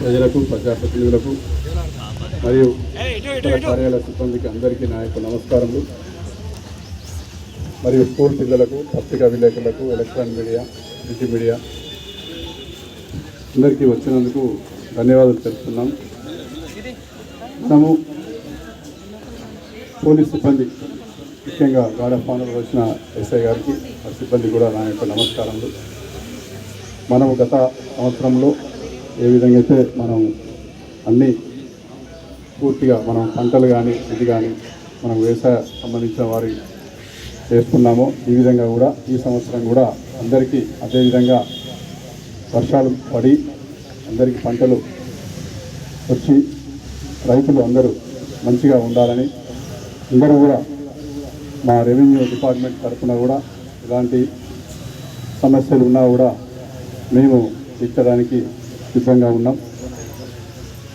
ప్రజలకు ప్రజాప్రతినిధులకు మరియు కార్యాలయ సిబ్బందికి అందరికీ నా యొక్క నమస్కారములు. మరియు స్కూల్ పిల్లలకు పత్రికా విలేకరులకు ఎలక్ట్రానిక్ మీడియా ప్రింట్ మీడియా అందరికీ వచ్చినందుకు ధన్యవాదాలు తెలుపుతున్నాం. మనము పోలీస్ సిబ్బంది ముఖ్యంగా గార్డ్ ఆఫ్ ఆనర్ వచ్చిన ఎస్ఐ గారికి ఆ సిబ్బంది కూడా నా యొక్క నమస్కారములు. మనం గత సంవత్సరంలో ఏ విధంగా అయితే మనం అన్ని పూర్తిగా మనం పంటలు కానీ ఇది కానీ మనం వ్యవసాయ సంబంధించిన వారి చేస్తున్నామో ఈ విధంగా కూడా ఈ సంవత్సరం కూడా అందరికీ అదేవిధంగా వర్షాలు పడి అందరికీ పంటలు వచ్చి రైతులు అందరూ మంచిగా ఉండాలని అందరూ కూడా మా రెవెన్యూ డిపార్ట్మెంట్ తరఫున కూడా ఇలాంటి సమస్యలు ఉన్నా కూడా మేము తీర్చడానికి సిద్ధంగా ఉన్నాం.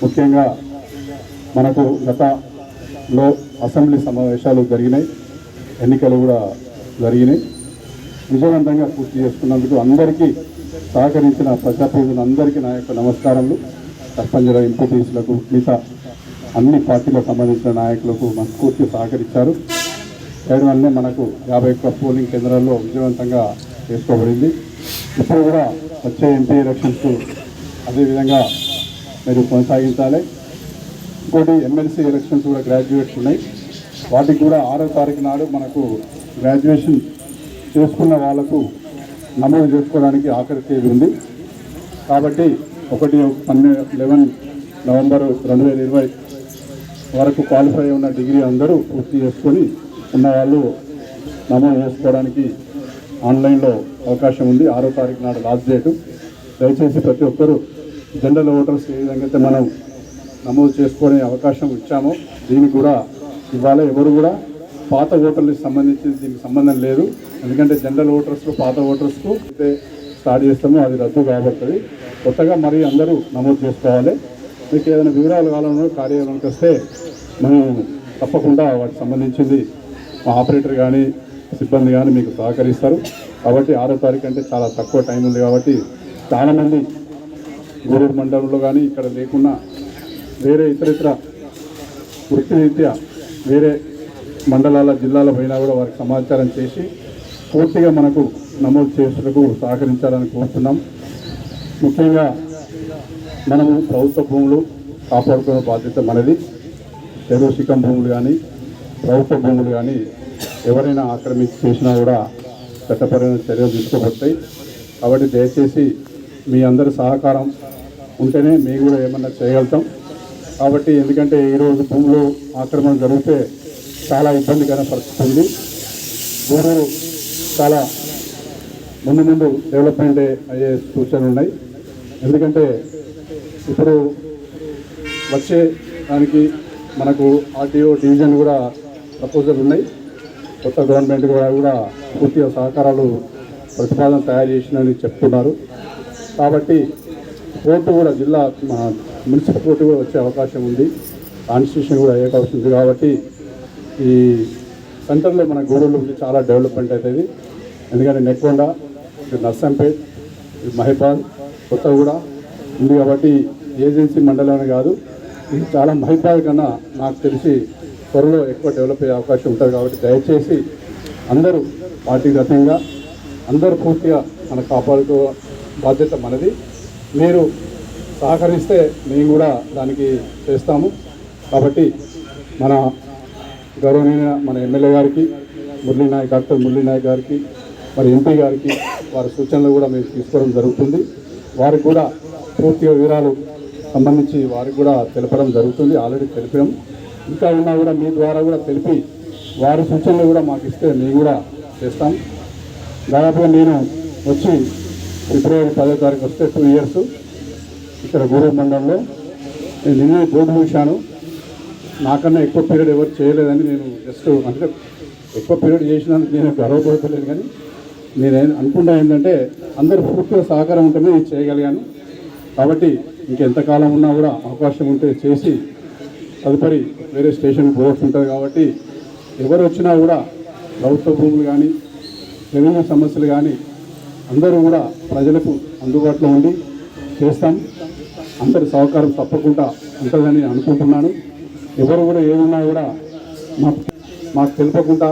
ముఖ్యంగా మనకు గతలో అసెంబ్లీ సమావేశాలు జరిగినాయి. ఎన్నికలు కూడా జరిగినాయి. విజయవంతంగా పూర్తి చేసుకున్నందుకు అందరికీ సహకరించిన ప్రజాప్రతినిధులందరికీ నా యొక్క నమస్కారములు. సర్పంచుల ఎంపీటీసీలకు మిగతా అన్ని పార్టీలకు సంబంధించిన నాయకులకు మనస్ఫూర్తి సహకరించారు. చేయడం వల్లనే మనకు యాభై ఒక్క పోలింగ్ కేంద్రాల్లో విజయవంతంగా చేసుకోబడింది. ఇప్పుడు కూడా వచ్చే ఎంపీ ఎలక్షన్స్ అదేవిధంగా మీరు కొనసాగించాలి. ఇంకోటి ఎమ్మెల్సీ ఎలక్షన్స్ కూడా గ్రాడ్యుయేట్స్ ఉన్నాయి. వాటికి కూడా ఆరో తారీఖు నాడు మనకు గ్రాడ్యుయేషన్ చేసుకున్న వాళ్ళకు నమోదు చేసుకోవడానికి ఆఖరి తేదీ ఉంది. కాబట్టి ఒకటి పన్నెండు లెవెన్ నవంబర్ రెండు వేల ఇరవై వరకు క్వాలిఫై ఉన్న డిగ్రీ అందరూ పూర్తి చేసుకొని ఉన్నవాళ్ళు నమోదు చేసుకోవడానికి ఆన్లైన్లో అవకాశం ఉంది. ఆరో తారీఖు నాడు లాస్ట్ డేటు దయచేసి ప్రతి ఒక్కరూ జనరల్ ఓటర్స్ ఏ విధంగా అయితే మనం నమోదు చేసుకునే అవకాశం ఇచ్చామో దీనికి కూడా ఇవాళ ఎవరు కూడా పాత ఓటర్లకు సంబంధించి దీనికి సంబంధం లేదు. ఎందుకంటే జనరల్ ఓటర్స్కు పాత ఓటర్స్కు అయితే స్టార్ట్ చేస్తామో అది రద్దు కాబడుతుంది కొత్తగా మరి అందరూ నమోదు చేసుకోవాలి. మీకు ఏదైనా వివరాలు కావాలన్నా కార్యాలయానికి వస్తే మేము తప్పకుండా వాటికి సంబంధించింది మా ఆపరేటర్ కానీ సిబ్బంది కానీ మీకు సహకరిస్తారు. కాబట్టి ఆరో తారీఖు అంటే చాలా తక్కువ టైం ఉంది కాబట్టి చాలామంది గూడూరు మండలంలో కానీ ఇక్కడ లేకున్నా వేరే ఇతర ఇతర వృత్తిరీత్యా వేరే మండలాల జిల్లాల పైన కూడా వారికి సమాచారం చేసి పూర్తిగా మనకు నమోదు చేసుటకు సహకరించాలని కోరుతున్నాం. ముఖ్యంగా మనము ప్రభుత్వ భూములు కాపాడుకునే బాధ్యత మనది. చెరువు భూములు కానీ ప్రభుత్వ భూములు కానీ ఎవరైనా ఆక్రమించి చేసినా కూడా చట్టపరమైన చర్యలు తీసుకోబడతాయి. కాబట్టి దయచేసి మీ అందరి సహకారం ఉంటేనే మేము కూడా ఏమన్నా చేయగలుగుతాం. కాబట్టి ఎందుకంటే ఈరోజు భూములు ఆక్రమణ జరిగితే చాలా ఇబ్బందికర పరిస్థితి ఉంది. భూములు చాలా ముందు ముందు డెవలప్మెంట్ అయ్యే సూచనలు ఉన్నాయి. ఎందుకంటే ఇప్పుడు వచ్చే దానికి మనకు ఆర్టీఓ డివిజన్ కూడా ప్రపోజల్ ఉన్నాయి. కొత్త గవర్నమెంట్ కూడా కూడా పూర్తిగా సహకారాలు ప్రతిపాదన తయారు చేసినని చెప్తున్నారు. కాబట్టి కోర్టు కూడా జిల్లా మా మున్సిపల్ కోర్టు కూడా వచ్చే అవకాశం ఉంది. కాన్స్టిట్యూషన్ కూడా అయ్యే అవకాశం ఉంది కాబట్టి ఈ సెంటర్లో మన గూడూరు నుంచి చాలా డెవలప్మెంట్ అవుతుంది. ఎందుకంటే నెక్కొండ నర్సంపేట్ మహిపాల్ కొత్తగూడ ఉంది కాబట్టి ఏజెన్సీ మండలమే కాదు ఇది చాలా మహిపాల్ కన్నా నాకు తెలిసి త్వరలో ఎక్కువ డెవలప్ అయ్యే అవకాశం ఉంటుంది కాబట్టి దయచేసి అందరూ పార్టీకి అతీతంగా అందరూ పూర్తిగా మన కాపాడుకో బాధ్యత మనది. మీరు సహకరిస్తే మేము కూడా దానికి చేస్తాము. కాబట్టి మన గౌరవనీయ మన ఎమ్మెల్యే గారికి మురళీ నాయక్ డాక్టర్ మురళీ నాయక్ గారికి మరి ఎంపీ గారికి వారి సూచనలు కూడా మేము తీసుకోవడం జరుగుతుంది. వారికి కూడా పూర్తిగా వివరాలు సంబంధించి వారికి కూడా తెలపడం జరుగుతుంది. ఆల్రెడీ తెలిపాం. ఇంకా ఉన్నా కూడా మీ ద్వారా కూడా తెలిపి వారి సూచనలు కూడా మాకు ఇస్తే మేము కూడా చేస్తాం. దాదాపుగా నేను వచ్చి ఫిబ్రవరి పదో తారీఖు వస్తే టూ ఇయర్స్ ఇక్కడ గూడూరు మండలంలో. నేను నిన్నే బోర్డు చూశాను నాకన్నా ఎక్కువ పీరియడ్ ఎవరు చేయలేదని నేను జస్ట్ అంటే ఎక్కువ పీరియడ్ చేసినందుకు నేను గర్వపడతలేను కానీ నేను అనుకుంటా ఏంటంటే అందరూ పూర్తిగా సహకారం ఉంటేనే ఇది చేయగలిగాను. కాబట్టి ఇంకెంతకాలం ఉన్నా కూడా అవకాశం ఉంటే చేసి తదుపరి వేరే స్టేషన్కి పోవాల్సి ఉంటుంది కాబట్టి ఎవరు వచ్చినా కూడా ప్రభుత్వ భూములు కానీ రెవెన్యూ సమస్యలు కానీ అందరూ కూడా ప్రజలకు అందుబాటులో ఉండి చేస్తాం. అందరి సహకారం తప్పకుండా ఉంటుందని అనుకుంటున్నాను. ఎవరు కూడా ఏమున్నా కూడా మాకు మాకు తెలిపకుండా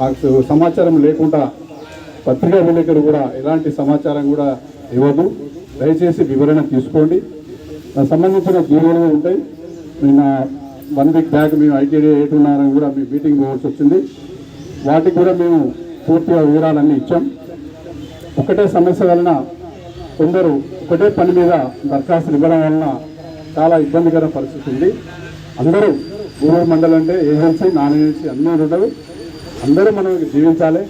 మాకు సమాచారం లేకుండా పత్రికా విలేకరు కూడా ఎలాంటి సమాచారం కూడా ఇవ్వదు. దయచేసి వివరణ తీసుకోండి. దానికి సంబంధించిన జీవోలు ఉంటాయి. నిన్న వన్ వీక్ బ్యాక్ మేము ఐటీడీ ఎయిట్ ఉన్నారని కూడా మీ మీటింగ్ పోవాల్సి వచ్చింది. వాటికి కూడా మేము పూర్తిగా వివరాలన్నీ ఇచ్చాం. ఒకటే సమస్య వలన కొందరు ఒకటే పని మీద దరఖాస్తులు ఇవ్వడం వలన చాలా ఇబ్బందికర పరిస్థితి ఉంది. అందరూ గూడూరు మండలం అంటే ఏజెన్సీ నాన్ ఏజెన్సీ అన్నీ ఉండవు. అందరూ మనం జీవించాలి.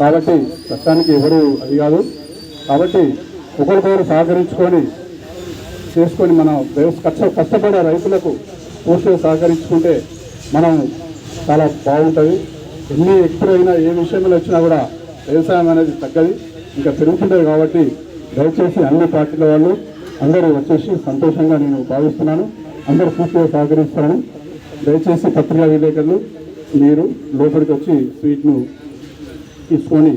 కాబట్టి చట్టానికి ఎవరు అది కాదు. కాబట్టి ఒకరికొకరు సహకరించుకొని చేసుకొని మన కష్ట కష్టపడే రైతులకు పూర్తిగా సహకరించుకుంటే మనం చాలా బాగుంటుంది. ఎన్ని ఎక్కువైనా ఏ విషయంలో వచ్చినా కూడా వ్యవసాయం అనేది తగ్గది. ఇంకా పెరుగుతుంటుంది కాబట్టి దయచేసి అన్ని పార్టీల వాళ్ళు అందరూ వచ్చేసి సంతోషంగా నేను భావిస్తున్నాను. అందరూ పూర్తిగా సహకరిస్తాను దయచేసి పత్రికా విలేకరులు మీరు లోపలికి వచ్చి స్వీట్ను తీసుకొని